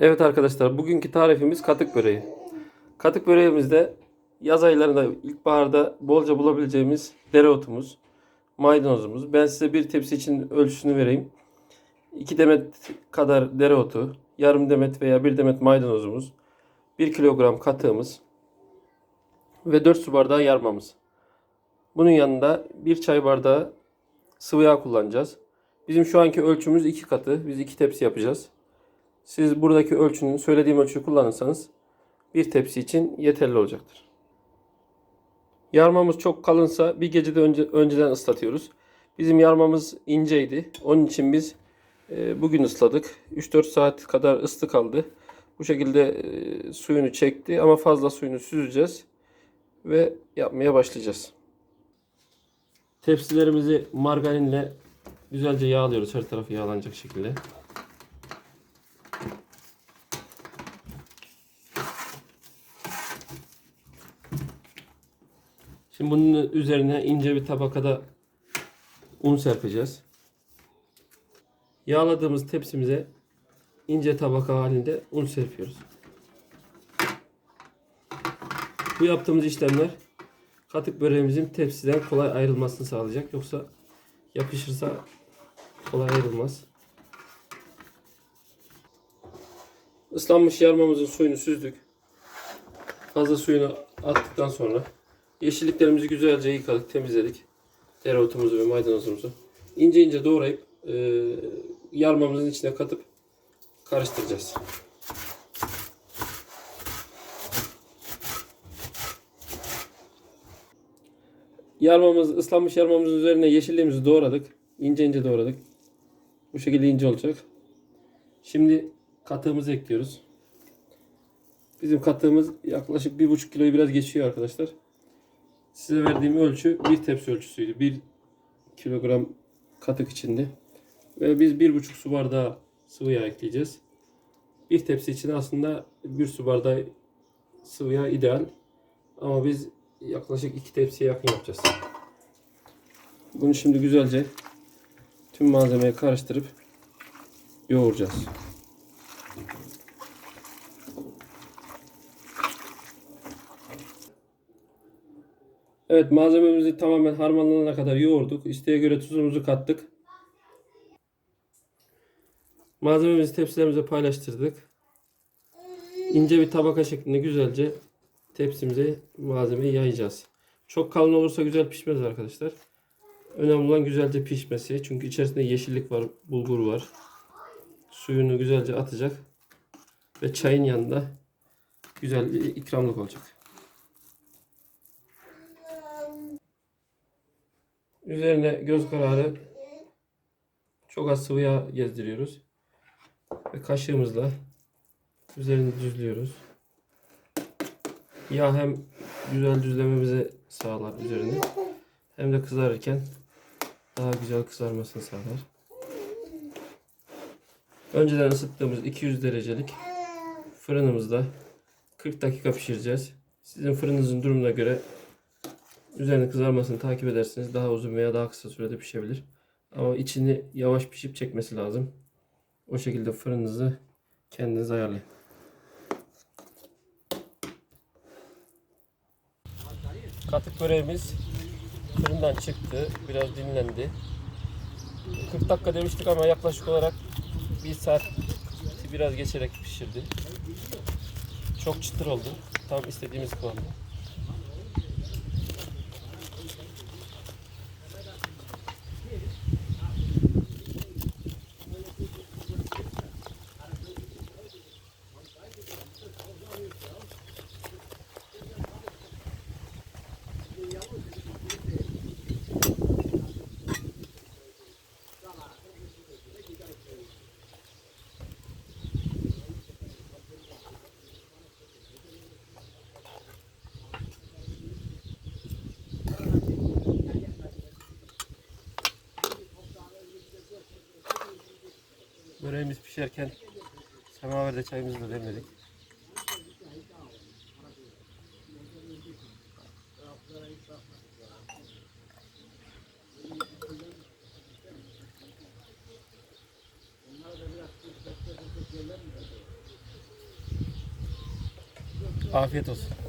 Evet arkadaşlar bugünkü tarifimiz katık böreği. Katık böreğimizde yaz aylarında ilkbaharda bolca bulabileceğimiz dereotumuz, maydanozumuz. Ben size bir tepsi için ölçüsünü vereyim. 2 demet kadar dereotu, yarım demet veya 1 demet maydanozumuz, 1 kilogram katığımız ve 4 su bardağı yarmamız. Bunun yanında 1 çay bardağı sıvı yağ kullanacağız. Bizim şu anki ölçümüz 2 katı. Biz 2 tepsi yapacağız. Siz buradaki ölçünün söylediğim ölçüyü kullanırsanız bir tepsi için yeterli olacaktır. Yarmamız çok kalınsa bir gecede önce, önceden ıslatıyoruz. Bizim yarmamız inceydi. Onun için biz e, bugün ısladık. 3-4 saat kadar ıslı kaldı. Bu şekilde e, suyunu çekti ama fazla suyunu süzeceğiz ve yapmaya başlayacağız. Tepsilerimizi margarinle güzelce yağlıyoruz. Her tarafı yağlanacak şekilde. Şimdi bunun üzerine ince bir tabakada un serpeceğiz. Yağladığımız tepsimize ince tabaka halinde un serpiyoruz. Bu yaptığımız işlemler katık böreğimizin tepsiden kolay ayrılmasını sağlayacak. Yoksa yapışırsa kolay ayrılmaz. Islanmış yarmamızın suyunu süzdük. Fazla suyunu attıktan sonra yeşilliklerimizi güzelce yıkadık, temizledik. Dereotumuzu ve maydanozumuzu. İnce ince doğrayıp e, yarmamızın içine katıp karıştıracağız. Yarmamız, ıslanmış yarmamızın üzerine yeşilliğimizi doğradık. İnce ince doğradık. Bu şekilde ince olacak. Şimdi katığımızı ekliyoruz. Bizim katığımız yaklaşık 1,5 kiloyu biraz geçiyor arkadaşlar. Size verdiğim ölçü bir tepsi ölçüsüydü. 1 kilogram katık içinde. Ve biz 1,5 su bardağı sıvı yağ ekleyeceğiz. Bir tepsi için aslında bir su bardağı sıvı yağ ideal. Ama biz yaklaşık iki tepsiye yakın yapacağız. Bunu şimdi güzelce tüm malzemeyi karıştırıp yoğuracağız. Evet malzememizi tamamen harmanlanana kadar yoğurduk. İsteğe göre tuzumuzu kattık. Malzememizi tepsilerimize paylaştırdık. İnce bir tabaka şeklinde güzelce tepsimize malzemeyi yayacağız. Çok kalın olursa güzel pişmez arkadaşlar. Önemli olan güzelce pişmesi. Çünkü içerisinde yeşillik var, bulgur var. Suyunu güzelce atacak. Ve çayın yanında güzel bir ikramlık olacak. Üzerine göz kararı çok az sıvı yağ gezdiriyoruz. Ve kaşığımızla üzerini düzlüyoruz. Yağ hem güzel düzlememizi sağlar üzerini hem de kızarırken daha güzel kızarmasını sağlar. Önceden ısıttığımız 200 derecelik fırınımızda 40 dakika pişireceğiz. Sizin fırınınızın durumuna göre üzerine kızarmasını takip ederseniz daha uzun veya daha kısa sürede pişebilir. Ama içini yavaş pişip çekmesi lazım. O şekilde fırınınızı kendiniz ayarlayın. Katık böreğimiz fırından çıktı. Biraz dinlendi. 40 dakika demiştik ama yaklaşık olarak 1 saat biraz geçerek pişirdi. Çok çıtır oldu. Tam istediğimiz kıvamda. Böreğimiz pişerken semaverde çayımızı da demledik. Afiyet olsun.